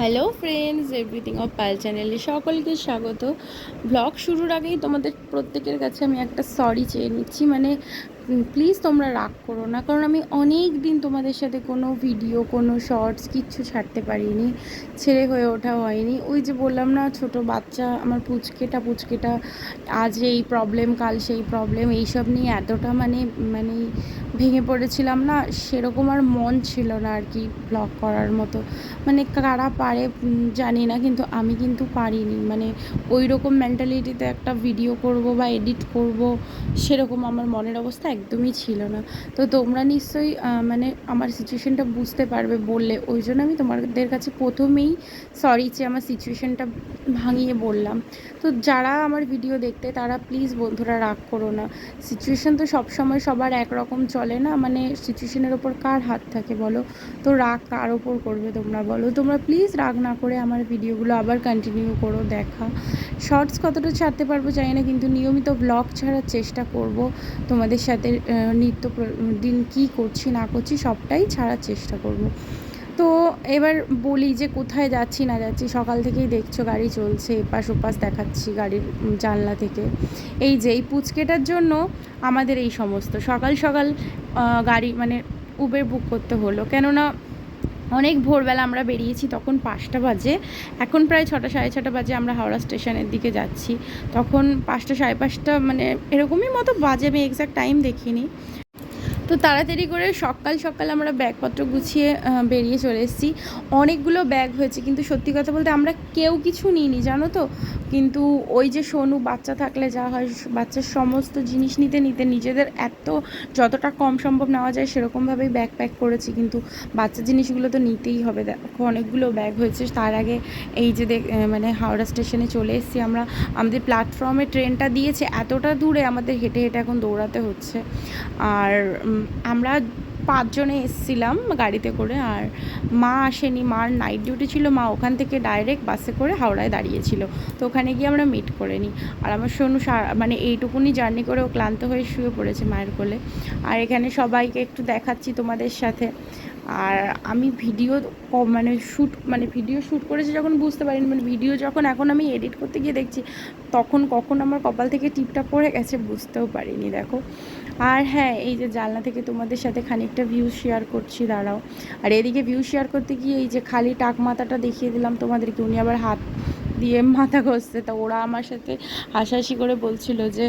Hello friends, everything of Pal চ্যানেলে সকলকে স্বাগত। ব্লগ শুরুর আগেই তোমাদের প্রত্যেকের কাছে আমি একটা সরি চেয়ে নিচ্ছি। মানে প্লিজ তোমরা রাগ করো না, কারণ আমি অনেক দিন তোমাদের সাথে কোনো ভিডিও কোনো শর্টস কিচ্ছু ছাড়তে পারিনি, ছেড়ে হয়ে ওঠা হয়নি। ওই যে বললাম না, ছোট বাচ্চা, আমার পুচকেটা পুচকেটা, আজ এই প্রবলেম কাল সেই প্রবলেম এইসব নিয়ে এতটা মানে মানে ভেঙে পড়েছিলাম না, সেরকম আর মন ছিল না আর কি ব্লগ করার মতো। মানে কারা পারে জানি না, কিন্তু আমি কিন্তু পারিনি। মানে ওই রকম মেন্টালিটিতে একটা ভিডিও করব বা এডিট করব, সেরকম আমার মনের অবস্থা একদমই ছিল না। তো তোমরা নিশ্চয়ই মানে আমার সিচুয়েশনটা বুঝতে পারবে বললে। ওই জন্য আমি তোমাদের কাছে প্রথমেই সরি যে আমার সিচুয়েশনটা ভাঙিয়ে বললাম। তো যারা আমার ভিডিও দেখতে, তারা প্লিজ বন্ধুরা রাগ করো না। সিচুয়েশন তো সবসময় সবার একরকম চলে না। মানে সিচুয়েশনের ওপর কার হাত থাকে বলো? তো রাগ কার ওপর করবে তোমরা বলো? তোমরা প্লিজ রাগ না করে আমার ভিডিওগুলো আবার কন্টিনিউ করো, দেখা। শর্টস কতটা ছাড়তে পারব জানি না, কিন্তু নিয়মিত ব্লগ ছাড়ার চেষ্টা করব তোমাদের সাথে। আহ, নিত্য দিন কি করছি না করছি সবটাই ছাড়ার চেষ্টা করব। তো এবার বলি যে কোথায় যাচ্ছি না যাচ্ছি সকাল থেকেই দেখছ গাড়ি চলছে এপাশ ওপাশ দেখাচ্ছি গাড়ির জানলা থেকে। এই যে এই পুচকেটার জন্য আমাদের এই সমস্ত। সকাল সকাল গাড়ি মানে উবের বুক করতে হলো। কেননা অনেক ভোরবেলা আমরা বেরিয়েছি, তখন পাঁচটা বাজে। এখন প্রায় ছটা, সাড়ে ছটা বাজে আমরা হাওড়া স্টেশনের দিকে যাচ্ছি। তখন পাঁচটা, সাড়ে পাঁচটা মানে এরকমই মতো বাজে আমি এক্স্যাক্ট টাইম দেখিনি। তো তাড়াতাড়ি করে সকাল সকাল আমরা ব্যাগপত্র গুছিয়ে বেরিয়ে চলে এসেছি। অনেকগুলো ব্যাগ হয়েছে, কিন্তু সত্যি কথা বলতে আমরা কেউ কিছু নিইনি, জানো তো? কিন্তু ওই যে সোনু, বাচ্চা থাকলে যা হয়, বাচ্চার সমস্ত জিনিস নিতে নিতে নিজেদের এত, যতটা কম সম্ভব নেওয়া যায়, সেরকমভাবেই ব্যাগ প্যাক করেছি। কিন্তু বাচ্চা জিনিসগুলো তো নিতেই হবে। দেখো, অনেকগুলো ব্যাগ হয়েছে। তার আগে এই যে মানে হাওড়া স্টেশনে চলে এসেছি আমরা। আমাদের প্ল্যাটফর্মে ট্রেনটা দিয়েছে, এতটা দূরে আমাদের হেঁটে হেঁটে এখন দৌড়াতে হচ্ছে। আর আমরা পাঁচজনে এসছিলাম গাড়িতে করে আর মা আসেনি, মার নাইট ডিউটি ছিল, মা ওখান থেকে ডাইরেক্ট বাসে করে হাওড়ায় দাঁড়িয়েছিল। তো ওখানে গিয়ে আমরা মিট করে নিই। আর আমার সোনু মানে এইটুকুনি জার্নি করে ও ক্লান্ত হয়ে শুয়ে পড়েছে মায়ের কোলে। আর এখানে সবাইকে একটু দেখাচ্ছি তোমাদের সাথে। আর আমি ভিডিও মানে শ্যুট মানে ভিডিও শ্যুট করেছি যখন বুঝতে পারিনি মানে ভিডিও যখন এখন আমি এডিট করতে গিয়ে দেখছি, তখন কখন আমার কপাল থেকে টিপটা পড়ে গেছে বুঝতেও পারিনি, দেখো। আর হ্যাঁ এই যে জানলা থেকে তোমাদের সাথে খানিকটা ভিউ শেয়ার করছি, দাঁড়াও। আর এদিকে ভিউ শেয়ার করতে গিয়ে এই যে খালি টাক মাথাটা দেখিয়ে দিলাম তোমাদেরকে, উনি আবার হাত দিয়ে মাথা ঘষছে, তো ওরা আমার সাথে হাসাহাসি করে বলছিল যে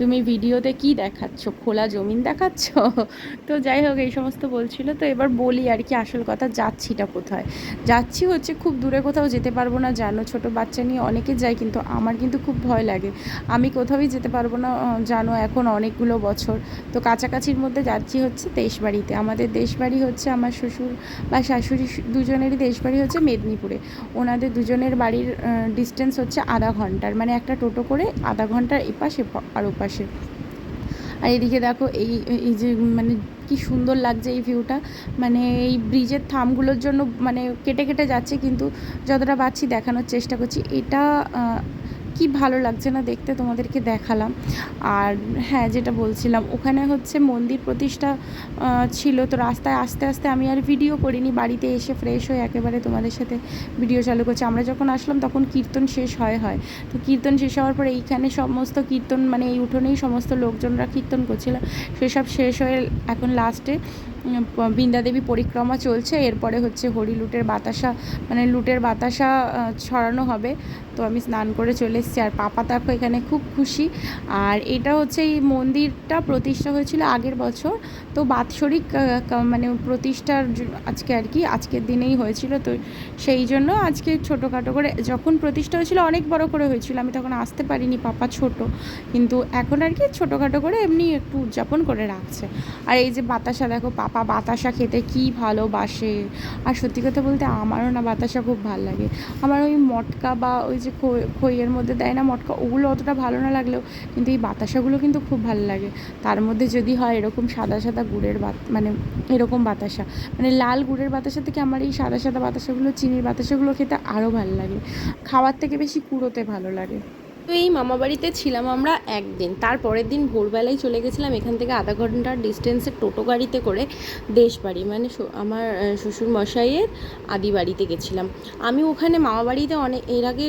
তুমি ভিডিওতে কি দেখাচ্ছ? খোলা জমিন দেখাচ্ছ? তো যাই হোক, এই সমস্ত বলছিল। তো এবার বলি আর কি, আসল কথা যাচ্ছিটা কোথায়? যাচ্ছি হচ্ছে খুব দূরে কোথাও যেতে পারব না, জানো, ছোট বাচ্চা নিয়ে অনেকে যায়, কিন্তু আমার কিন্তু খুব ভয় লাগে। আমি কোথাওই যেতে পারব না জানো, এখন অনেকগুলো বছর। তো কাছাকাছির মধ্যে যাচ্ছি হচ্ছে দেশবাড়িতে। আমাদের দেশবাড়ি হচ্ছে আমার শ্বশুর বা শাশুড়ি দুজনেরই দেশবাড়ি হচ্ছে মেদিনীপুরে। ওনাদের দুজনের বাড়ির ডিস্টেন্স হচ্ছে আধা ঘণ্টার মানে একটা টোটো করে আধা ঘণ্টার এপাশে আর ওপাশে। আর এদিকে দেখো এই এই যে মানে কি সুন্দর লাগছে এই ভিউটা মানে এই ব্রিজের থামগুলোর জন্য মানে কেটে কেটে যাচ্ছে, কিন্তু যতটা বাচ্ছি দেখানোর চেষ্টা করছি। এটা কি ভালো লাগছে না দেখতে তোমাদেরকে দেখালাম। আর হ্যাঁ যেটা বলছিলাম, ওখানে হচ্ছে মন্দির প্রতিষ্ঠা ছিল। তো রাস্তায় আস্তে আস্তে আমি আর ভিডিও করিনি। বাড়িতে এসে ফ্রেশ হয়ে একেবারে তোমাদের সাথে ভিডিও চালু করছি। আমরা যখন আসলাম, তখন কীর্তন শেষ হয় হয়। তো কীর্তন শেষ হওয়ার পরে এইখানে সমস্ত কীর্তন মানে এই উঠোনেই সমস্ত লোকজনরা কীর্তন করছিল। সেসব শেষ হয়ে এখন লাস্টে বৃন্দাদেবী পরিক্রমা চলছে, এরপরে হচ্ছে হরি লুটের বাতাসা মানে লুটের বাতাসা ছড়ানো হবে। তো আমি স্নান করে চলে এসেছি, আর পাপা দেখো এখানে খুব খুশি। আর এটা হচ্ছে এই মন্দিরটা প্রতিষ্ঠা হয়েছিল আগের বছর। তো বাৎসরিক মানে প্রতিষ্ঠার আজকে আর কি, আজকের দিনেই হয়েছিল। তো সেই জন্য আজকে ছোটোখাটো করে যখন প্রতিষ্ঠা হয়েছিল, অনেক বড় করে হয়েছিল। আমি তখন আসতে পারিনি, পাপা ছোট। কিন্তু এখন আর কি ছোটোখাটো করে এমনি একটু উদযাপন করে রাখছে। আর এই যে বাতাসা, দেখো, পাপা বাতাসা খেতে কি ভালোবাসে। আর সত্যি কথা বলতে আমারও না বাতাসা খুব ভালো লাগে। আমার ওই মটকা বা ওই যে খই- খইয়ের মধ্যে দেয় না মটকা, ওগুলো অতটা ভালো না লাগলেও কিন্তু এই বাতাসাগুলো কিন্তু খুব ভালো লাগে। তার মধ্যে যদি হয় এরকম সাদা সাদা গুড়ের বাত মানে এরকম বাতাসা। মানে লাল গুড়ের বাতাসা থেকে আমার এই সাদা সাদা বাতাসাগুলো, চিনির বাতাসাগুলো খেতে আরও ভালো লাগে। খাওয়ার থেকে বেশি কুড়োতে ভালো লাগে। তো এই মামাবাড়িতে ছিলাম আমরা একদিন। তারপরের দিন ভোরবেলায় চলে গেছিলাম এখান থেকে আধা ঘণ্টার ডিস্টেন্সে টোটো গাড়িতে করে দেশবাড়ি। মানে আমার শ্বশুর মশাইয়ের আদি বাড়িতে গেছিলাম। আমি ওখানে মামাবাড়িতে অনেক, এর আগে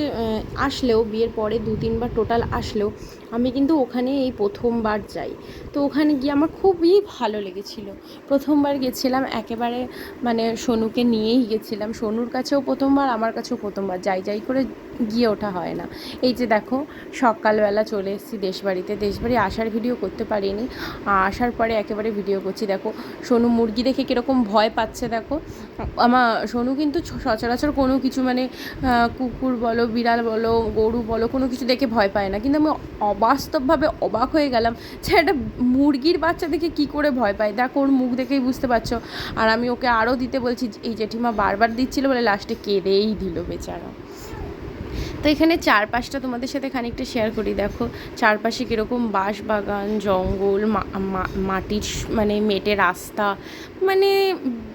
আসলেও, বিয়ের পরে দু তিনবার টোটাল আসলেও আমি কিন্তু ওখানে এই প্রথমবার যাই। তো ওখানে গিয়ে আমার খুবই ভালো লেগেছিল। প্রথমবার গেছিলাম, একেবারে মানে সোনুকে নিয়েই গেছিলাম। সোনুর কাছেও প্রথমবার, আমার কাছেও প্রথমবার। যাই যাই করে গিয়ে ওঠা হয় না। এই যে দেখো, সকালবেলা চলে এসেছি দেশবাড়িতে। দেশবাড়ি আসার ভিডিও করতে পারিনি। আসার পরে একেবারে ভিডিও করছি। দেখো, সোনু মুরগি দেখে কীরকম ভয় পাচ্ছে, দেখো। আমার সোনু কিন্তু সচরাচর কোনো কিছু মানে কুকুর বলো, বিড়াল বলো, গরু বলো, কোনো কিছু দেখে ভয় পায় না। কিন্তু আমি অবাস্তবভাবে অবাক হয়ে গেলাম একটা মুরগির বাচ্চা দেখে কি করে ভয় পায়। দেখো, ওর মুখ দেখেই বুঝতে পারছ। আর আমি ওকে আরও দিতে বলছি এই জেঠিমা বারবার দিচ্ছিল বলে লাস্টে কেঁদেই দিল বেচারা। তো এখানে চারপাশটা তোমাদের সাথে খানিকটা শেয়ার করি। দেখো, চারপাশে কীরকম বাঁশ বাগান জঙ্গল মাটির মানে মেটে রাস্তা মানে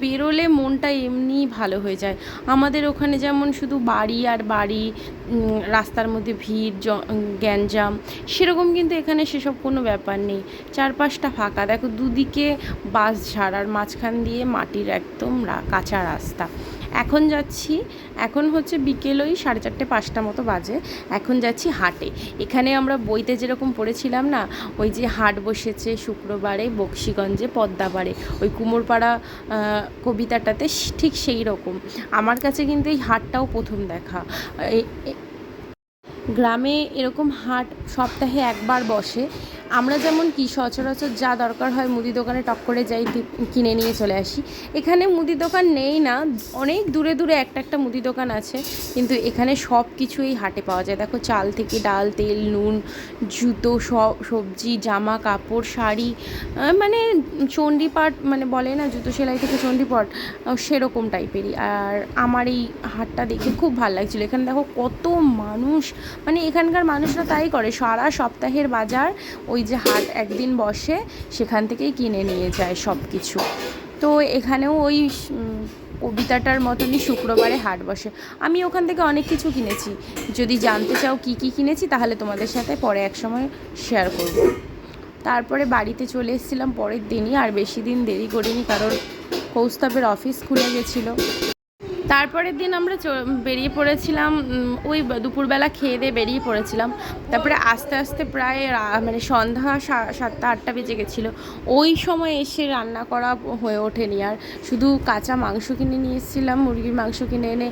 বেরোলে মনটা এমনিই ভালো হয়ে যায়। আমাদের ওখানে যেমন শুধু বাড়ি আর বাড়ি রাস্তার মধ্যে ভিড় গ্যাঞ্জাম, সেরকম কিন্তু এখানে সেসব কোনো ব্যাপার নেই। চারপাশটা ফাঁকা। দেখো, দুদিকে বাস ঝাড় আর মাঝখান দিয়ে মাটির একদম কাঁচা রাস্তা। এখন যাচ্ছি, এখন হচ্ছে বিকেল ওই সাড়ে চারটে পাঁচটা মতো বাজে, এখন যাচ্ছি হাটে। এখানে আমরা বইতে যেরকম পড়েছিলাম না, ওই যে হাট বসেছে শুক্রবারে বক্সিগঞ্জে পদ্মাপাড়ে ওই কুমোরপাড়া কবিতাটাতে ঠিক সেই রকম। আমার কাছে কিন্তু এই হাটটাও প্রথম দেখা। গ্রামে এরকম হাট সপ্তাহে একবার বসে আমরা যেমন কি সচরাচর যা দরকার হয় মুদি দোকানে টক করে যাই কিনে নিয়ে চলে আসি। এখানে মুদি দোকান নেই না, অনেক দূরে দূরে একটা একটা মুদি দোকান আছে, কিন্তু এখানে সব কিছুই হাটে পাওয়া যায়। দেখো চাল থেকে ডাল, তেল, নুন, জুতো সবজি, জামা, কাপড়, শাড়ি মানে চণ্ডীপাট মানে বলে না জুতো সেলাই থেকে চণ্ডীপাট সেরকম টাইপেরই আর আমার এই হাটটা দেখে খুব ভালো লাগছিল। এখানে দেখো কত মানুষ মানে এখানকার মানুষরা তাই করে, সারা সপ্তাহের বাজার ওই যে হাট একদিন বসে, সেখান থেকেই কিনে নিয়ে যায় সব কিছু তো এখানেও ওই কবিতাটার মতনই শুক্রবারে হাট বসে। আমি ওখান থেকে অনেক কিছু কিনেছি। যদি জানতে চাও কি কি কিনেছি, তাহলে তোমাদের সাথে পরে এক সময় শেয়ার করব। তারপরে বাড়িতে চলে এসেছিলাম পরের দিনই, আর বেশি দিন দেরি করিনি, কারণ কৌস্তবের অফিস খুলে গেছিল। তারপরের দিন আমরা বেরিয়ে পড়েছিলাম ওই দুপুরবেলা খেয়ে দিয়ে বেরিয়ে পড়েছিলাম। তারপরে আস্তে আস্তে প্রায় মানে সন্ধ্যা সাতটা, আটটা বেজে গেছিল। ওই সময় এসে রান্না করা হয়ে ওঠেনি আর। শুধু কাঁচা মাংস কিনে নিয়ে এসেছিলাম, মুরগির মাংস কিনে এনে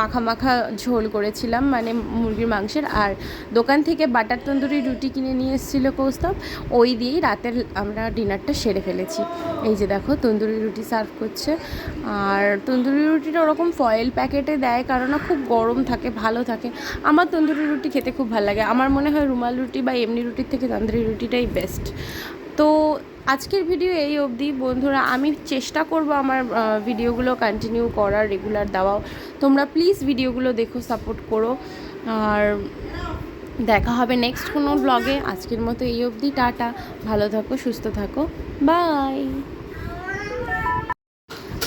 মাখা মাখা ঝোল করেছিলাম মানে মুরগির মাংসের। আর দোকান থেকে বাটার তন্দুরি রুটি কিনে নিয়ে এসেছিল কৌস্তব। ওই দিয়েই রাতের আমরা ডিনারটা সেরে ফেলেছি। এই যে দেখো, তন্দুরি রুটি সার্ভ করছে। আর তন্দুরি রুটিটা ওরকম ফয়েল প্যাকেটে দেয় কারণ খুব গরম থাকে, ভালো থাকে। আমার তন্দুরি রুটি খেতে খুব ভালো লাগে। আমার মনে হয় রুমাল রুটি বা এমনি রুটির থেকে তন্দুরি রুটিটাই বেস্ট তো আজকের ভিডিও এই অবধি। বন্ধুরা, আমি চেষ্টা করব আমার ভিডিওগুলো কন্টিনিউ করার রেগুলার দেওয়াও তোমরা প্লিজ ভিডিওগুলো দেখো সাপোর্ট করো। আর দেখা হবে নেক্সট কোনো ব্লগে আজকের মতো এই অবধি, টাটা। ভালো থাকো, সুস্থ থাকো। বাই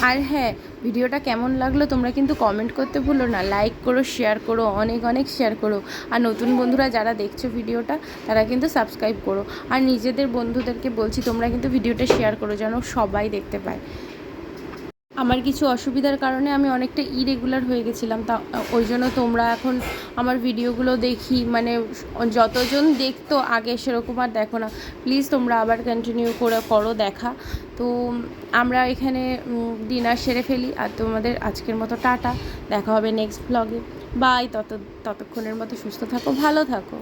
আর হ্যাঁ ভিডিওটা কেমন লাগল তোমরা কিন্তু কমেন্ট করতে ভুলো না। লাইক করো শেয়ার করো, অনেক অনেক শেয়ার করো। আর নতুন বন্ধুরা যারা দেখছ ভিডিওটা, তারা কিন্তু সাবস্ক্রাইব করো। আর নিজেদের বন্ধুদেরকে বলছি, তোমরা কিন্তু ভিডিওটা শেয়ার করো, যেন সবাই দেখতে পায়। আমার কিছু অসুবিধার কারণে আমি অনেকটা ইরেগুলার হয়ে গেছিলাম, তা ওই জন্য তোমরা এখন আমার ভিডিওগুলো দেখি মানে যতজন দেখতো আগে সেরকম আর দেখো না। প্লিজ তোমরা আবার কন্টিনিউ করে করো দেখা। তো আমরা এখানে ডিনার সেরে ফেলি, আর তোমাদের আজকের মতো টাটা। দেখা হবে নেক্সট ব্লগে বাই তত, ততক্ষণের মতো সুস্থ থাকো, ভালো থাকো।